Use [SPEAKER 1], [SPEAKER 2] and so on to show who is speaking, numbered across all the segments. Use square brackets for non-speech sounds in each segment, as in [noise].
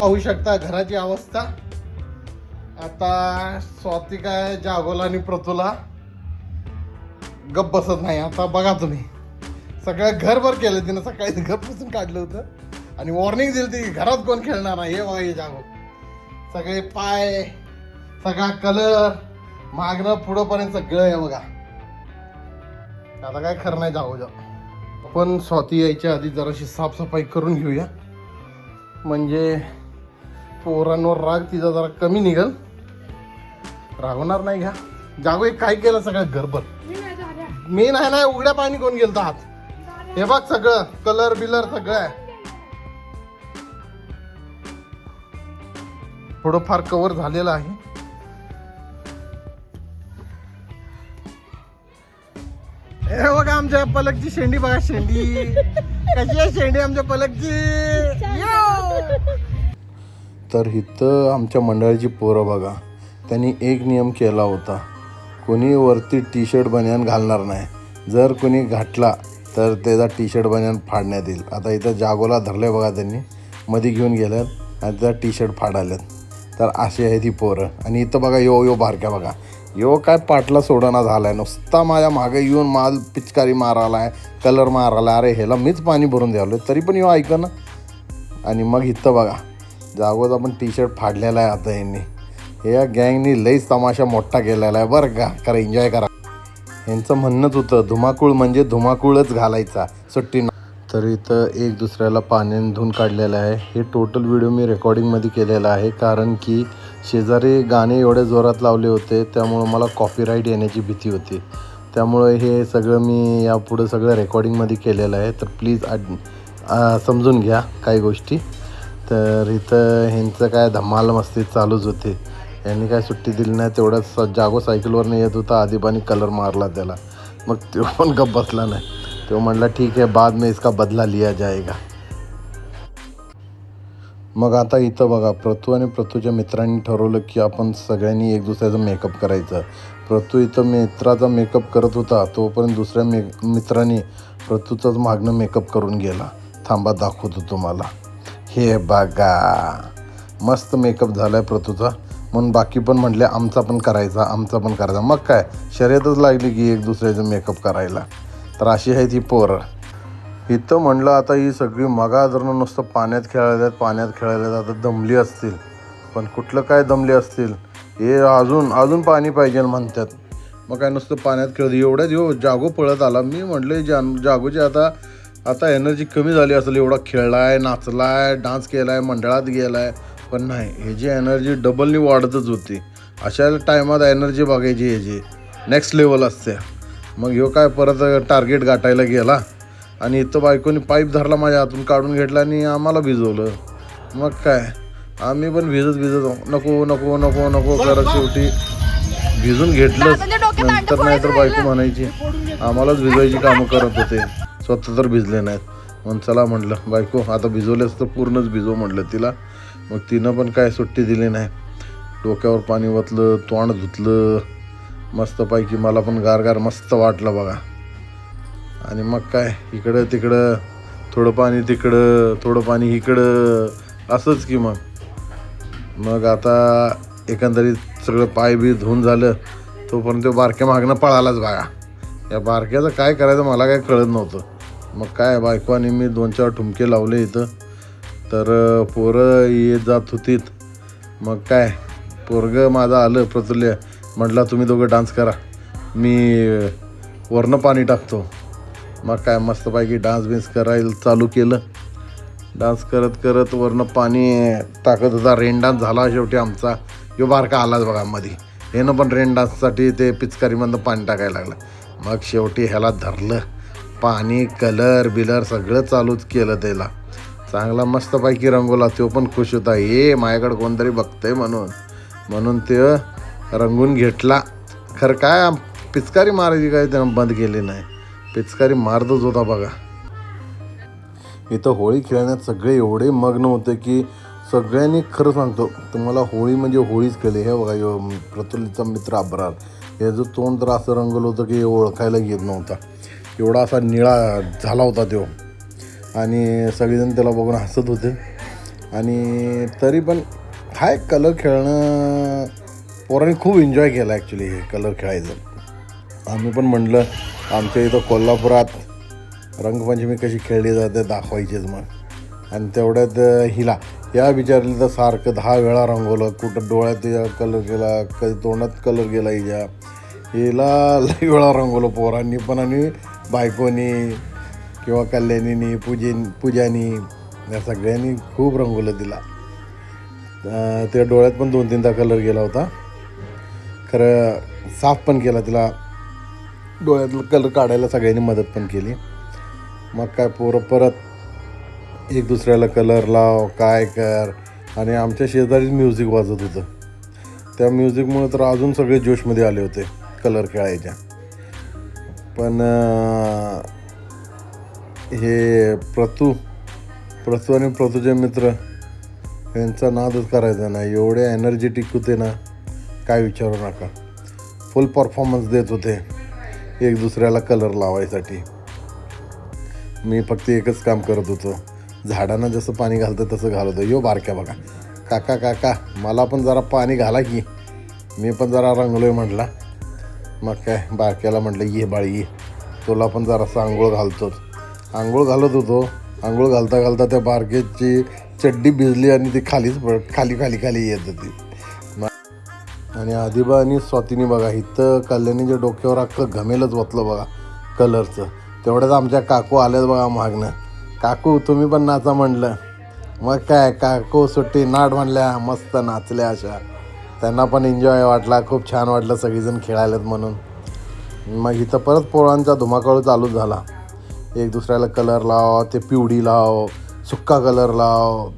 [SPEAKER 1] पाहू शकता घराची अवस्था. आता स्वाती काय जागोला आणि प्रतुला गप बसत नाही. आता बघा तुम्ही. सगळं घरभर केलं तिनं. सकाळी घर बसून काढलं होतं. आणि वॉर्निंग दिली ती घरात कोण खेळणार नाही हे बघा हे जागो. सगळे पाय सगळा कलर मागणं पुढं पर्यंत सगळं आहे बघा. आता काय खरं नाही जागो जाऊ. आपण स्वाती यायच्या आधी जराशी साफसफाई करून घेऊया. म्हणजे पोरांवर राग तिचा जरा कमी निघल. रागवणार नाही घ्या. जागो एक काय केलं सगळं? घरभर मी नाही नाही उघड्या पाणी कोण गेलता हात हे बघ सगळं कलर बिलर सगळं आहे. थोडंफार कव्हर झालेलं आहे. हे बघा आमच्या पलकची शेंडी बघा शेंडी. कशी आहे शेंडी आमच्या पलकची? [laughs] तर इथं आमच्या मंडळाची पोरं बघा. त्यांनी एक नियम केला होता. कोणी वरती टी शर्ट बनियान घालणार नाही. जर कोणी घातला तर त्याचा टी शर्ट बनियान फाडण्यात येईल. आता इथं जागोला धरले बघा त्यांनी. मध्ये घेऊन गेल्यात आणि त्याचा टी शर्ट फाडाल्यात. तर अशी आहे ती पोरं. आणि इथं बघा यो यो बारक्या बघा. यो काय पाटला सोडना झालाय. नुसता माझ्या मागे येऊन माल पिचकारी मारायलाय कलर मारायला अरे ह्याला मीच पाणी भरून द्यावलं तरी पण यो ऐक ना आणि मग इथं बघा. जागोजा पण टी शर्ट फाडलेला आहे आता यांनी. या गँगनी लईच तमाशा मोठा केलेला आहे बरं का करा एन्जॉय करा. यांचं म्हणणंच होतं धुमाकूळ म्हणजे धुमाकूळच घालायचा सुट्टी न तर इथं एक दुसऱ्याला पाण्याने धुवून काढलेलं आहे. हे टोटल व्हिडिओ मी रेकॉर्डिंगमध्ये केलेला आहे कारण की शेजारी गाणे एवढे जोरात लावले होते त्यामुळं मला कॉपीराईट येण्याची भीती होती. त्यामुळे हे सगळं मी यापुढं सगळं रेकॉर्डिंगमध्ये केलेलं आहे. तर प्लीज समजून घ्या काही गोष्टी. तर इथं ह्यांचं काय धमाल मस्ती चालूच होती. यांनी काय सुट्टी दिली नाही तेवढ्याच स- जागो सायकलवरनं येत होता आधीपानी कलर मारला त्याला. मग तो पण गप बसला नाही. तो म्हणला ठीक आहे बाद में इसका बदला लिया जाएगा. मग आता इथं बघा प्रतू आणि प्रतूच्या मित्रांनी ठरवलं की आपण सगळ्यांनी एक दुसऱ्याचा मेकअप करायचं. प्रतू इथं मित्राचा मेकअप करत होता तोपर्यंत दुसऱ्या मे मित्राने प्रतूचाच मागणं मेकअप करून गेला. थांबा दाखवतो तुम्हाला. हे बघा. मस्त मेकअप झाला आहे प्रतूचा म्हणून बाकी पण म्हटले आमचा पण करायचा आमचा पण करायचा. मग काय शर्यतच लागली की एक दुसऱ्याचं मेकअप करायला. तर अशी आहे ती पोरं. इथं म्हणलं आता ही सगळी मगा जर नुसतं पाण्यात खेळायला आहेत पाण्यात खेळायला आहेत, आता दमली असतील. पण कुठलं काय दमली असतील? हे अजून अजून पाणी पाहिजे म्हणतात. मग काय नुसतं पाण्यात खेळत एवढ्यात हो जागो पळत आला. मी म्हटलं जान जागोचे आता आता एनर्जी कमी झाली असेल एवढा खेळलाय नाचलाय डान्स केलाय मंडळात गेलाय पण नाही ह्याची एनर्जी डबलनी वाढतच होती. अशा टायमात एनर्जी बघायची ह्याची नेक्स्ट लेवल असते. मग ह्यो काय परत टार्गेट गाठायला गेला. आणि इथं बायकोनी पाईप धरला माझ्या हातून काढून घेतला आणि आम्हाला भिजवलं. मग काय आम्ही पण भिजत भिजत नको नको नको नको करत शेवटी भिजून घेतलंच. नंतर नाही तर बायको म्हणायची आम्हालाच भिजवायची कामं करत होते. स्वतः तर भिजले नाहीत. मग चला म्हटलं बायको आता भिजवलेच तर पूर्णच भिजव म्हटलं तिला. मग तिनं पण काय सुट्टी दिली नाही. डोक्यावर पाणी ओतलं तोंड धुतलं. मस्तपैकी मला पण गारगार मस्त वाटलं बघा. आणि मग काय इकडं तिकडं थोडं पाणी तिकडं थोडं पाणी इकडं असंच की मग. मग आता एकंदरीत सगळं पाय बी धुवून झालं तोपर्यंत तो बारक्या मागणं पळालाच बघा. या बारक्याचं काय करायचं मला काय कळत नव्हतं. मग काय बायको आणि मी दोन चार ठुमके लावले इथं. तर पोरं येत जात होतीत. मग काय पोरगं माझं आलं प्रतुल्य. म्हटलं तुम्ही दोघं डान्स करा. मी वरनं पाणी टाकतो. मग काय मस्तपैकी डान्स बिन्स करायला चालू केलं. डान्स करत करत वरनं पाणी टाकत होता. रेन डान्स झाला शेवटी आमचा. यो बारका आलाच बघा मध्ये यानं पण रेन डान्ससाठी ते पिचकारीमधनं पाणी टाकायला लागलं. मग शेवटी ह्याला धरलं. पाणी कलर बिलर सगळं चालूच केलं त्याला. चांगला मस्तपैकी रंगवला. तो पण खुश होता. ये माझ्याकडं कोणतरी बघतंय म्हणून. म्हणून ते रंगून घेतला. खरं काय पिचकारी मारायची काय त्यानं बंद केली नाही. पिचकारी मारतच होता बघा. इथं होळी खेळण्यात सगळे एवढे मग्न होते की सगळ्यांनी खरं सांगतो तुम्हाला होळी म्हणजे होळीच केली. हे बघा यो प्रतुलीचा मित्र अब्रार. हे जो तोंड तर असं रंगलं होतं की ओळखायला येत नव्हता. एवढा असा निळा झाला होता तो. आणि सगळेजण त्याला बघून हसत होते. आणि तरी पण हाय कलर खेळणं पोरांनी खूप एन्जॉय केला ॲक्च्युली हे कलर खेळायचं. आम्ही पण म्हटलं आमच्या इथं कोल्हापुरात रंगपंचमी कशी खेळली जाते दाखवायचीच मग. आणि तेवढ्यात हिला या विचारली तर सारखं दहा वेळा रंगवलं कुठं डोळ्यात तिच्या कलर गेला कधी तोंडात कलर गेला हिच्या. हिला लई वेळा रंगवलं पोरांनी पण. आणि बायकोनी किंवा कल्याणीनी पूजेन पूजानी या सगळ्यांनी खूप रंगवलं तिला त्या डोळ्यात पण दोन तीनदा कलर गेला होता. खरं साफ पण केला तिला. डोळ्यातलं कलर काढायला सगळ्यांनी मदत पण केली. मग काय पोरं परत एक दुसऱ्याला कलर लाव काय कर. आणि आमच्या शेजारीच म्युझिक वाजत होतं. त्या म्युझिकमुळे तर अजून सगळे जोशमध्ये आले होते कलर खेळायच्या. पण हे प्रतू प्रतू आणि प्रतूचे मित्र यांचा नादच करायचा नाही एवढे एनर्जेटिक होते ना काय विचारू नका. फुल परफॉर्मन्स देत होते एक दुसऱ्याला कलर लावायसाठी. मी फक्त एकच काम करत होतो. झाडांना जसं पाणी घालतं तसं घालतो यो बारक्या बघा. काका काका मला पण जरा पाणी घाला की. मी पण जरा रंगलोय म्हटला मग काय बारक्याला म्हटलं ये बाळी ये. तुला पण जरासं आंघोळ घालतोच. आंघोळ घालत होतो. आंघोळ घालता घालता त्या बारकेची चड्डी भिजली आणि ती खालीच पड खाली खाली खाली येत होती. मग- आणि आदिबा आणि स्वातीनी बघा इथं कल्याणीच्या डोक्यावर अख्खं घमेलच वतलं बघा कलरचं. तेवढ्याच आमच्या काकू आल्यात बघा मागणं काकू तुम्ही पण नाचा म्हणलं. मग काय काकू सुट्टी नाट म्हणल्या मस्त नाचल्या अशा. त्यांना पण एन्जॉय वाटला. खूप छान वाटलं सगळीजण खेळायलेत म्हणून. मग इथं परत पोळांचा धुमाकूळ चालू झाला. एक दुसऱ्याला कलर लाव ते पिवडी लाव सुक्का कलर लाव.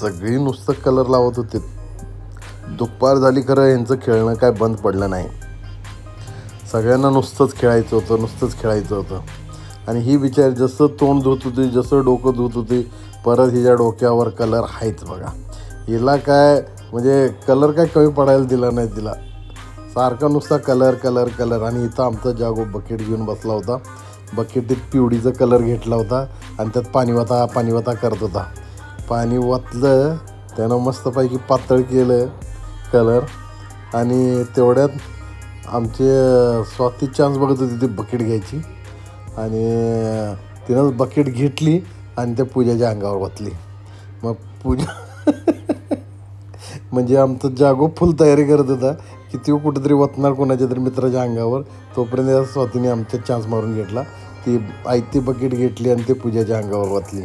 [SPEAKER 1] सगळी नुसतं कलर लावत होते. दुपार झाली खरं यांचं खेळणं काय बंद पडलं नाही. सगळ्यांना नुसतंच खेळायचं होतं नुसतंच खेळायचं होतं. आणि ही बिचार जसं तोंड धुत होती जसं डोकं धुत होती परत हिच्या डोक्यावर कलर आहेच बघा. हिला काय म्हणजे कलर काय कमी पडायला दिला नाही तिला. सारखा नुसता कलर कलर कलर. आणि इथं आमचा जागो बकेट घेऊन बसला होता. बकेटीत पिवडीचा कलर घेतला होता आणि त्यात पाणीवाता पाणीवाता करत होता. पाणी वातलं त्यानं मस्तपैकी पातळ केलं कलर. आणि तेवढ्यात आमचे स्वाती चान्स बघत होती ती बकेट घ्यायची. आणि तिनंच बकेट घेतली आणि त्या पूजाच्या अंगावर ओतली. मग पूजा म्हणजे आमचं जागो फुल तयारी करत होता की तो कुठेतरी वतणार कोणाच्या तरी मित्राच्या अंगावर. तोपर्यंत या स्वातीने आमच्या चान्स मारून घेतला. ती आयती बकेट घेतली आणि ते पूजाच्या अंगावर वतली.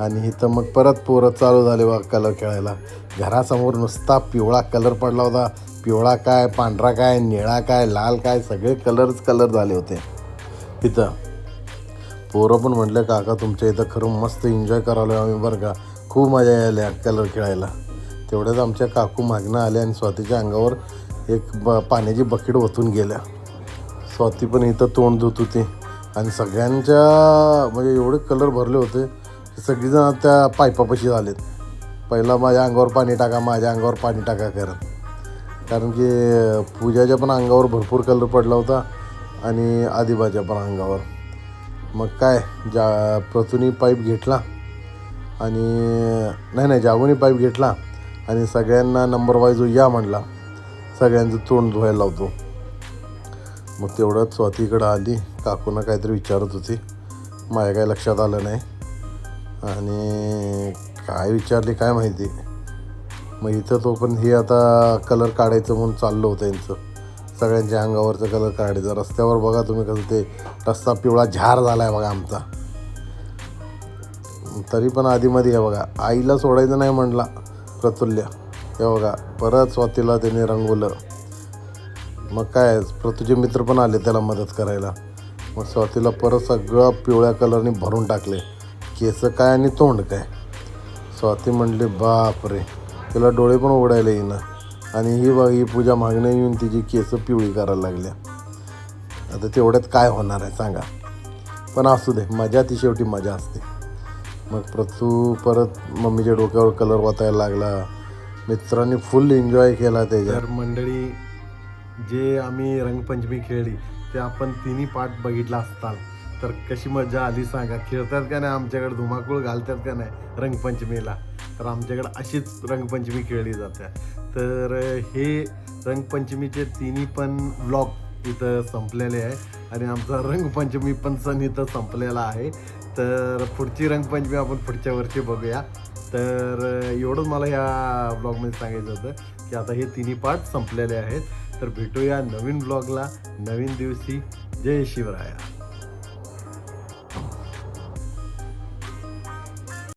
[SPEAKER 1] आणि इथं मग परत पोरं चालू झाले बा कलर खेळायला. घरासमोर नुसता पिवळा कलर पडला होता. पिवळा काय पांढरा काय निळा काय लाल काय सगळे कलरच कलर झाले होते. इथं. पोरं पण म्हटलं काका तुमच्या इथं खरं मस्त एन्जॉय करायला आम्ही बरं का. खूप मजा यायला कलर खेळायला. तेवढ्याच आमच्या काकू मागणं आल्या आणि स्वातीच्या अंगावर एक ब पाण्याची बकेट ओतून गेल्या स्वाती पण इथं तोंड धुत होती. आणि सगळ्यांच्या म्हणजे एवढे कलर भरले होते की सगळीजण त्या पायपापाशी झालेत पहिला माझ्या अंगावर पाणी टाका माझ्या अंगावर पाणी टाका करत. कारण की पूजाच्या पण अंगावर भरपूर कलर पडला होता आणि आदिबाच्या पण अंगावर. मग काय जा प्रतुनी पाईप घेतला आणि नाही नाही जागोनी पाईप घेतला. आणि सगळ्यांना नंबर वाईज या म्हणला सगळ्यांचं तोंड धुवायला लावतो. मग तेवढ्यात स्वातीकडं आली. काकूनं काहीतरी विचारत होती. माझ्या काय लक्षात आलं नाही. आणि काय विचारली काय माहिती? मग इथं तो पण हे आता कलर काढायचं म्हणून चाललं होतं यांचं. सगळ्यांच्या अंगावरचं कलर काढायचं. रस्त्यावर बघा तुम्ही कसं ते रस्ता पिवळा झार झाला आहे बघा आमचा. तरी पण आधीमध्ये आहे बघा. आईला सोडायचं नाही म्हटला प्रतुल्य हे बघा परत स्वातीला त्याने रंगवलं. मग काय प्रतूचे मित्र पण आले त्याला मदत करायला. मग स्वातीला परत सगळं पिवळ्या कलरने भरून टाकले. केस काय आणि तोंड काय? स्वाती म्हणली बाप रे तिला डोळे पण उघडायला येईना. आणि ही बघ ही पूजा मागण्या येऊन तिची केस पिवळी करायला लागल्या. आता तेवढ्यात काय होणार आहे सांगा. पण असू दे मजा ती शेवटी मजा असते. मग प्रतू परत मम्मीच्या डोक्यावर कलर वाचायला लागला. मित्रांनी फुल एन्जॉय केला त्याच्या मंडळी जे आम्ही रंगपंचमी खेळली ते आपण तिन्ही पार्ट बघितला असताल. तर कशी मजा आली सांगा. खेळतात का नाही? आमच्याकडे धुमाकूळ घालतात का नाही? रंगपंचमीला. तर आमच्याकडे अशीच रंगपंचमी खेळली जाते. तर हे रंगपंचमीचे तिन्ही पण ब्लॉग इथं संपलेले आहे. आणि आमचा रंगपंचमी पण सण इथं संपलेला आहे. तर पुढची रंगपंचमी आपण पुढच्या वर्षी बघूया. तर एवढंच मला या ब्लॉगमध्ये सांगायचं होतं की आता हे तिन्ही पार्ट संपलेले आहेत. तर भेटूया नवीन ब्लॉगला. नवीन दिवशी. जय शिवराया.